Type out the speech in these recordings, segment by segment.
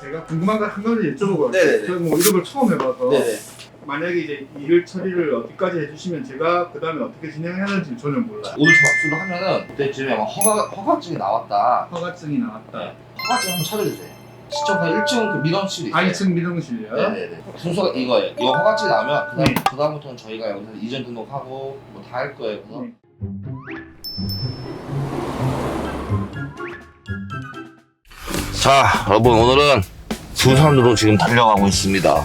제가 궁금한 걸한 가지 여쭤보고 네네네. 저는 뭐 이런 걸 처음 해봐서 네네. 만약에 이제 일 처리를 어디까지 해주시면 제가 그 다음에 어떻게 진행해야 하는지 전혀 몰라요. 오늘 접수를 하면은 그때쯤에 아마 허가 허가증이 나왔다. 허가증이 나왔다. 네. 허가증 한번 찾아주세요. 시청자 1층 그 민원실이 있어요. 아 2층 미등실이요? 네네네. 순서가 이거예요. 이거 허가증이 나오면 그다음 네. 그다음부터는 저희가 여기서 이전 등록하고 뭐 다 할 거예요. 그래서 네. 자, 여러분 오늘은 부산으로 지금 달려가고 있습니다.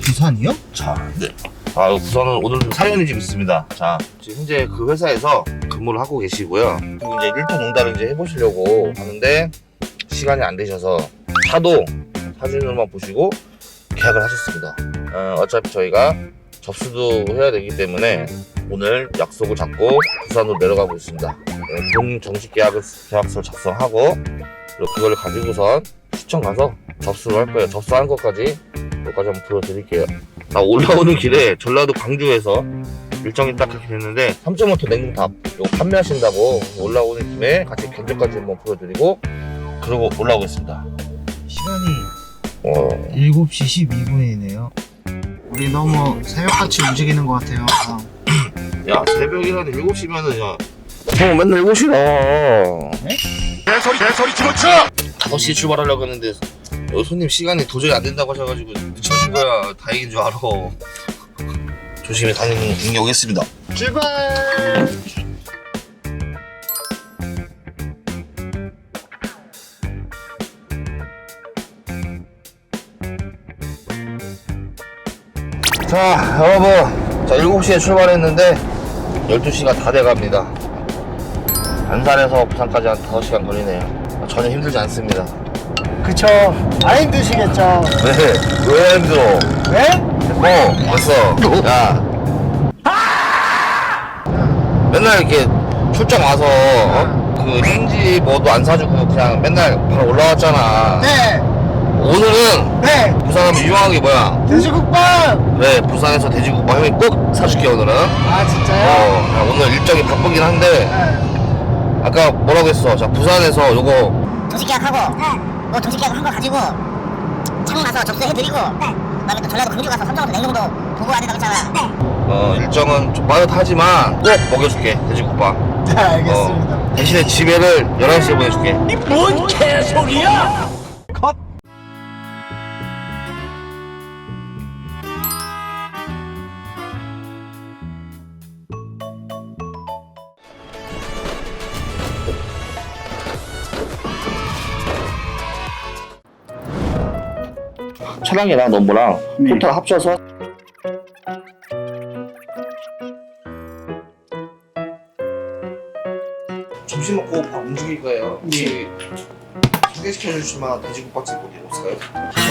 부산이요? 자, 네. 아, 부산은 오늘 좀 사연이 좀 있습니다. 자, 지금 현재 그 회사에서 근무를 하고 계시고요. 그리고 이제 1톤 농다를 이제 해보시려고 하는데 시간이 안 되셔서 차도 사진으로만 보시고 계약을 하셨습니다. 어, 어차피 저희가 접수도 해야 되기 때문에 오늘 약속을 잡고 부산으로 내려가고 있습니다. 네, 본 정식 계약을, 계약서를 작성하고 그리고 그걸 가지고선 시청 가서 접수를 할 거예요. 접수한 것까지 여기까지 한번 보여드릴게요. 나 올라오는 길에 전라도 광주에서 일정이 딱 그렇게 됐는데 3.5톤 냉동탑 이거 판매하신다고 올라오는 김에 같이 견적까지 한번 보여드리고 그러고 올라오겠습니다. 시간이 어, 7시 12분이네요. 우리 너무 새벽같이 움직이는 것 같아요. 아, 야 새벽이라도 7시면은 야 형 맨날 7시라 네? 개소리 개소리 집어쳐 5시에 출발하려고 했는데 여기 손님 시간이 도저히 안 된다고 하셔가지고 늦춰진 거야. 다행인 줄 알아. 조심히 다녀오겠습니다. 출발! 자 여러분. 자 7시에 출발했는데 12시가 다 돼갑니다 안산에서 부산까지 한 5시간 걸리네요 전혀 힘들지 않습니다 그쵸. 안 힘드시겠죠? 왜? 왜 힘들어? 네? 뭐 됐어 야 맨날 이렇게 출장 와서 어? 그 행지 뭐도 안 사주고 그냥 맨날 바로 올라왔잖아 네! 오늘은 네! 부산하면 유명한 게 뭐야 돼지국밥! 그래 부산에서 돼지국밥 형이 꼭 사줄게 오늘은 아, 진짜요? 어 야, 오늘 일정이 바쁘긴 한데 네. 아까 뭐라고 했어? 자 부산에서 요거 정식 계약하고 뭐 정식 계약 한 거 가지고 창 나서 접수해드리고 그다음에 또 전라도 광주 가서 삼성도 냉동도 보고 와야 된다고 했잖아. 어 일정은 좀 빠듯하지만 꼭 먹여줄게 돼지국밥. 네, 알겠습니다. 어, 대신에 집에를 11시에 보내줄게. 컷! 차량이랑 넘버랑 네. 토탈 합쳐서 점심 먹고 밥 움직일 거예요. 혹시 소개시켜 주실 만한 돼지국밥집 어디 없을까요?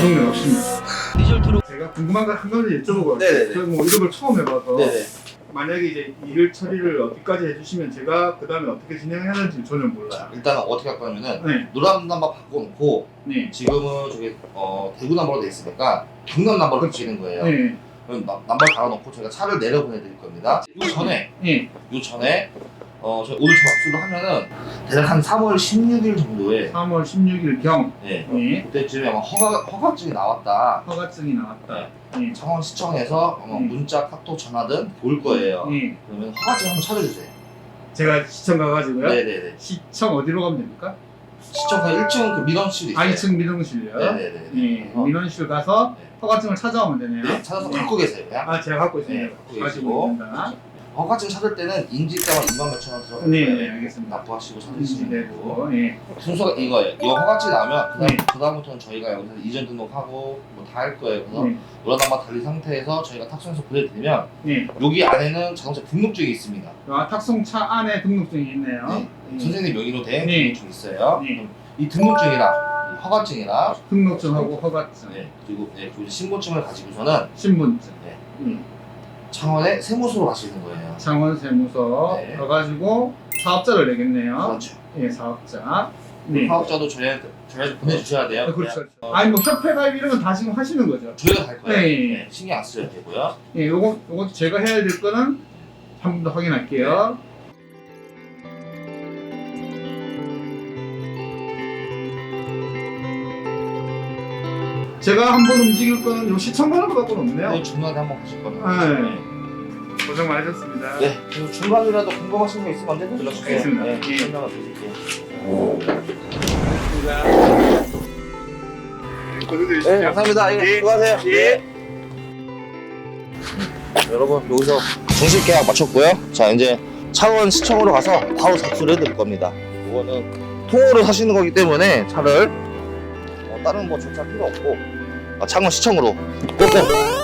동네 없습니다. 제가 궁금한 걸한 가지 여쭤보고 네네네. 저는 뭐 이런 걸 처음 해봐서 네네. 만약에 이제 일 처리를 어디까지 해주시면 제가 그 다음에 어떻게 진행해야 하는지 전혀 몰라요. 일단은 어떻게 할 거냐면은 네, 노란 남바 바꿔놓고 네, 지금은 저기 어, 대구 남바로 돼 있으니까 경남 남바로 바뀌는 거예요. 네, 그럼 남- 남바 갈아놓고 저희가 차를 내려 보내드릴 겁니다. 요 전에 네. 요 전에 어, 저희 오늘 접수를 하면은 대략 한 3월 16일 정도에 3월 16일 경 네, 네, 그때쯤에 아마 허가 허가증이 나왔다. 허가증이 나왔다. 네, 창원시청에서 아마 음. 문자, 카톡, 전화든 올 거예요. 네. 그러면 허가증 한번 찾아주세요. 제가 시청 가가지고요. 네네네. 시청 어디로 가면 됩니까? 시청 그 1층 그 민원실이 있어요. 아 2층 민원실이요. 네네네. 네, 어, 민원실 가서 네. 허가증을 찾아오면 되네요. 네, 찾아서 갖고 계세요. 그냥. 아 제가 갖고 있습니다. 네, 갖고 가지고 계시고. 허가증 찾을 때는 인지가만 2만 몇천 원 들어. 네, 네, 알겠습니다. 납부하시고 찾으시면 되고. 되고, 예. 순서가 이거예요. 이거 허가증 나오면 그다음 네. 그다음부터는 저희가 여기서 이전 등록하고 뭐 다 할 거예요. 그래서 네, 노란단마 달린 상태에서 저희가 탁송해서 보내드리면 네. 여기 안에는 자동차 등록증이 있습니다. 아, 탁송차 안에 등록증이 있네요. 네. 네. 선생님 명의로 된 네. 등록증이 있어요. 네. 그럼 이 등록증이랑 이 허가증이랑 등록증하고 허가증, 네, 그리고 네, 그리고 신분증을 가지고서는 신분증, 네. 음. 창원의 세무서로 가시는 거예요. 창원 세무서 네. 가가지고 사업자를 내겠네요. 그렇죠. 예, 사업자. 네. 사업자도 저희한테 저희한테 보내주셔야 돼요. 아, 그렇죠. 어, 아니 뭐 협회 가입 이런 건 다 지금 하시는 거죠. 저희가 갈 거예요. 네. 네, 신경 안 쓰셔도 되고요. 예, 요거 요거 제가 해야 될 거는 한 번 더 확인할게요. 제가 한번 움직일 거는 요 시청 가는 거 갖고는 없네요. 네, 중간에 한번 가실 겁니다. 네. 고생 많으셨습니다. 네, 그리고 중간이라도 궁금하신 거 있으면 언제든 연락 주세요. 알겠습니다. 네, 예. 설명을 드릴게요. 고생 네, 되셨습니다. 감사합니다. 예, 예. 수고하세요. 예. 여러분 여기서 정식 계약 마쳤고요. 자 이제 창원 시청으로 가서 바로 접수를 해드릴 겁니다. 이거는 통으로 사시는 거기 때문에 차를 어, 다른 뭐 조차 필요 없고. 아, 창원 시청으로. 꼭꼭